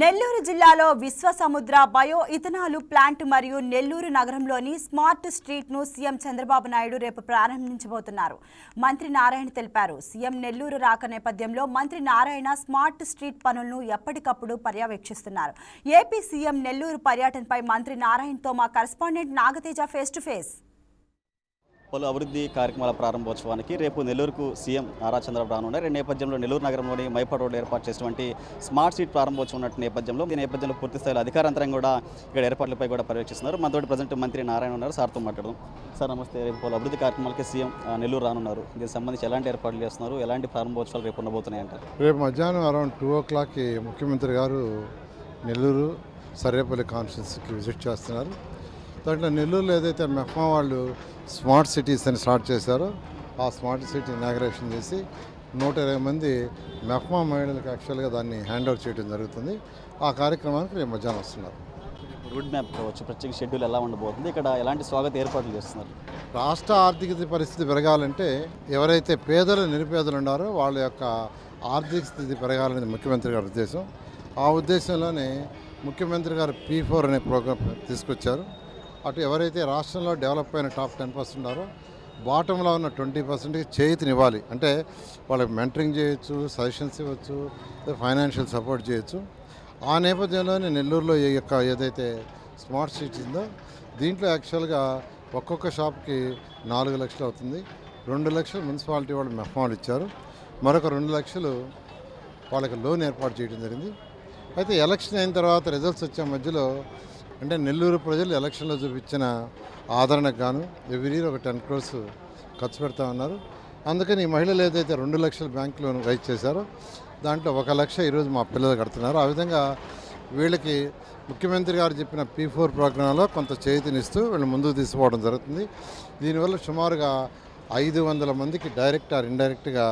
నెల్లూరు జిల్లాలో Vishwasamudra bio ఇథనాలు plant మరియు నెల్లూరు నగరంలోని స్మార్ట్ స్ట్రీట్ను సీఎం చంద్రబాబు నాయుడు రేపు ప్రారంభించబోతున్నారు. మంత్రి నారాయణ తెలిపారు. సీఎం నెల్లూరు రాక నేపథ్యంలో మంత్రి నారాయణ స్మార్ట్ స్ట్రీట్ పనులను ఎప్పటికప్పుడు పర్యవేక్షిస్తున్నారు. ఏపీ సీఎం నెల్లూరు పర్యటనపై మంత్రి నారాయణతో మా correspondent Nagateja face to face పలు అభివృద్ధి కార్యక్రమాల ప్రారంభోత్సవానికి రేపు నెల్లూరుకు సీఎం నారా చంద్రబాబు రానున్నారు ఈ నేపథ్యంలో నెల్లూరు నగరంలోని మైపాటు రోడ్డు ఏర్పాటు చేసినటువంటి స్మార్ట్ సీట్ ప్రారంభోత్సవం ఉన్నట్టు నేపథ్యంలో ఈ నేపథ్యంలో పూర్తి స్థాయిలో అధికారంతరం కూడా ఇక్కడ ఏర్పాట్లపై కూడా పర్యవేక్షిస్తున్నారు. మనతోటి ప్రజెంట్ మంత్రి నారాయణ ఉన్నారు. సార్తో మాట్లాడదాం. సార్ నమస్తే. రేపు పలు అభివృద్ధి కార్యక్రమాలకి సీఎం నెల్లూరు రానున్నారు. దీనికి సంబంధించి ఎలాంటి ఏర్పాట్లు చేస్తున్నారు? ఎలాంటి ప్రారంభోత్సవాలు రేపు ఉండబోతున్నాయి అంటారు? రేపు మధ్యాహ్నం అరౌండ్ టూ ఓ క్లాక్కి ముఖ్యమంత్రి గారు నెల్లూరు సర్వేపల్లి కాన్ఫరెన్స్కి విజిట్ చేస్తున్నారు. దాంట్లో నెల్లూరులో ఏదైతే మెఫ్మా వాళ్ళు స్మార్ట్ సిటీస్ అని స్టార్ట్ చేశారో. ఆ స్మార్ట్ సిటీ ఇనాగ్రేషన్ చేసి నూట ఇరవై మంది మెఫ్మా మహిళలకు యాక్చువల్గా దాన్ని హ్యాండ్ ఓవర్ చేయడం జరుగుతుంది. ఆ కార్యక్రమానికి రేపు మధ్యాహ్నం వస్తున్నారు. రూట్ మ్యాప్ కావచ్చు ప్రత్యేక షెడ్యూల్ ఎలా ఉండబోతుంది ఇక్కడ ఎలాంటి స్వాగత ఏర్పాట్లు చేస్తున్నారు? రాష్ట్ర ఆర్థిక పరిస్థితి పెరగాలంటే ఎవరైతే పేదలు నిరుపేదలు ఉన్నారో వాళ్ళ యొక్క ఆర్థిక స్థితి పెరగాలనేది ముఖ్యమంత్రి గారి ఉద్దేశం. ఆ ఉద్దేశంలోనే ముఖ్యమంత్రి గారు పీ ఫోర్ అనే ప్రోగ్రామ్ తీసుకొచ్చారు. అటు ఎవరైతే రాష్ట్రంలో డెవలప్ అయిన టాప్ టెన్ పర్సెంట్ ఉన్నారో బాటంలో ఉన్న ట్వంటీ పర్సెంట్కి చేతినివ్వాలి అంటే వాళ్ళకి మెంటరింగ్ చేయొచ్చు సజెషన్స్ ఇవ్వచ్చు ఫైనాన్షియల్ సపోర్ట్ చేయొచ్చు. ఆ నేపథ్యంలోనే నెల్లూరులో ఈ యొక్క ఏదైతే స్మార్ట్ సిటీ ఉందో దీంట్లో యాక్చువల్గా ఒక్కొక్క షాప్కి నాలుగు లక్షలు అవుతుంది. రెండు లక్షలు మున్సిపాలిటీ వాళ్ళు మెఫాలు ఇచ్చారు. మరొక రెండు లక్షలు వాళ్ళకి లోన్ ఏర్పాటు చేయడం జరిగింది. అయితే ఎలక్షన్ అయిన తర్వాత రిజల్ట్స్ వచ్చే మధ్యలో అంటే నెల్లూరు ప్రజలు ఎలక్షన్లో చూపించిన ఆదరణకు గాను ఎవ్రీ ఇయర్ ఒక టెన్ క్రోర్స్ ఖర్చు పెడతా ఉన్నారు. అందుకని ఈ మహిళలు ఏదైతే రెండు లక్షల బ్యాంక్ లోన్ రైజ్ చేశారో దాంట్లో ఒక లక్ష ఈరోజు మా పిల్లలు కడుతున్నారు. ఆ విధంగా వీళ్ళకి ముఖ్యమంత్రి గారు చెప్పిన పీ ఫోర్ ప్రోగ్రాంలో కొంత చేతినిస్తూ వీళ్ళు ముందుకు తీసుకోవడం జరుగుతుంది. దీనివల్ల సుమారుగా ఐదు వందల మందికి డైరెక్ట్ ఆర్ ఇండైరెక్ట్గా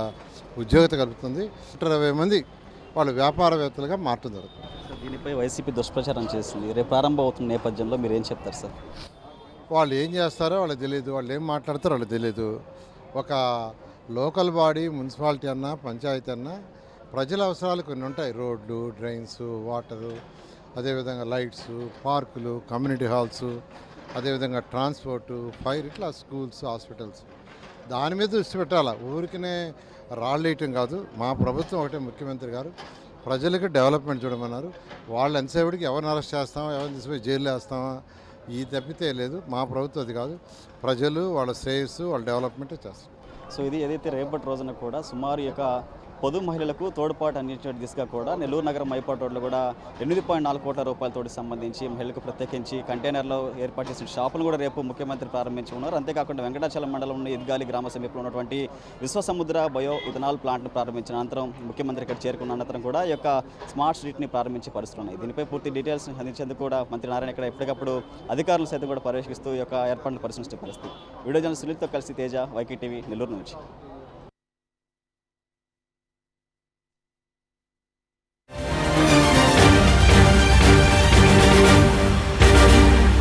ఉద్యోగత కలుగుతుంది. నూట ఇరవై మంది వాళ్ళు వ్యాపారవేత్తలుగా మారటం జరుగుతుంది. దీనిపై వైసీపీ దుష్ప్రచారం చేసింది. రేపు ప్రారంభం అవుతున్న నేపథ్యంలో మీరు ఏం చెప్తారు సార్? వాళ్ళు ఏం చేస్తారో వాళ్ళకి తెలియదు వాళ్ళు ఏం మాట్లాడతారో వాళ్ళకి తెలియదు ఒక లోకల్ బాడీ మున్సిపాలిటీ అన్నా పంచాయతీ అన్నా ప్రజల అవసరాలు కొన్ని ఉంటాయి. రోడ్లు డ్రైన్స్ వాటరు అదేవిధంగా లైట్స్ పార్కులు కమ్యూనిటీ హాల్స్ అదేవిధంగా ట్రాన్స్పోర్టు ఫైర్ ఇట్లా స్కూల్స్ హాస్పిటల్స్. దాని మీద దృష్టి పెట్టాలా? ఊరికనే రాళ్ళు వేయటం కాదు. మా ప్రభుత్వం ఒకటే ముఖ్యమంత్రి గారు ప్రజలకు డెవలప్మెంట్ చూడమన్నారు. వాళ్ళు ఎంతసేపటికి ఎవరిని అరెస్ట్ చేస్తామా ఎవరిని తీసుకుపోయి జైల్లో వేస్తామా ఈ తప్పితే లేదు. మా ప్రభుత్వం అది కాదు. ప్రజలు వాళ్ళ శ్రేయస్సు వాళ్ళ డెవలప్మెంట్ చేస్తారు. సో ఇది ఏదైతే రేపటి రోజున కూడా సుమారు యొక్క పొదు మహిళలకు తోడ్పాటు అందించే దిశగా కూడా నెల్లూరు నగరం మైపాటు రోడ్లో కూడా ఎనిమిది పాయింట్ నాలుగు కోట్ల రూపాయలతోటి సంబంధించి మహిళలకు ప్రత్యేకించి కంటైనర్లో ఏర్పాటు చేసిన షాపులు కూడా రేపు ముఖ్యమంత్రి ప్రారంభించి ఉన్నారు అంతేకాకుండా వెంకటాచలం మండలంలో ఇద్గాలి గ్రామ సమీపంలో ఉన్నటువంటి విశ్వసముద్ర బయో ఇథనాల్ ప్లాంట్ను ప్రారంభించిన అనంతరం ముఖ్యమంత్రి ఇక్కడ చేరుకున్న అనంతరం కూడా ఈ యొక్క స్మార్ట్ స్ట్రీట్ని ప్రారంభించే పరిస్థితులు ఉన్నాయి దీనిపై పూర్తి డీటెయిల్స్ అందించేందుకు కూడా మంత్రి నారాయణ ఇక్కడ ఎప్పటికప్పుడు అధికారులు సైతం కూడా పర్యవేక్షిస్తూ ఈ యొక్క ఏర్పాటు పరిశీలించే పరిస్థితి. వీడియో జర్నలిస్ట్ సునీల్తో కలిసి తేజ వైకే టీవీ నెల్లూరు నుంచి.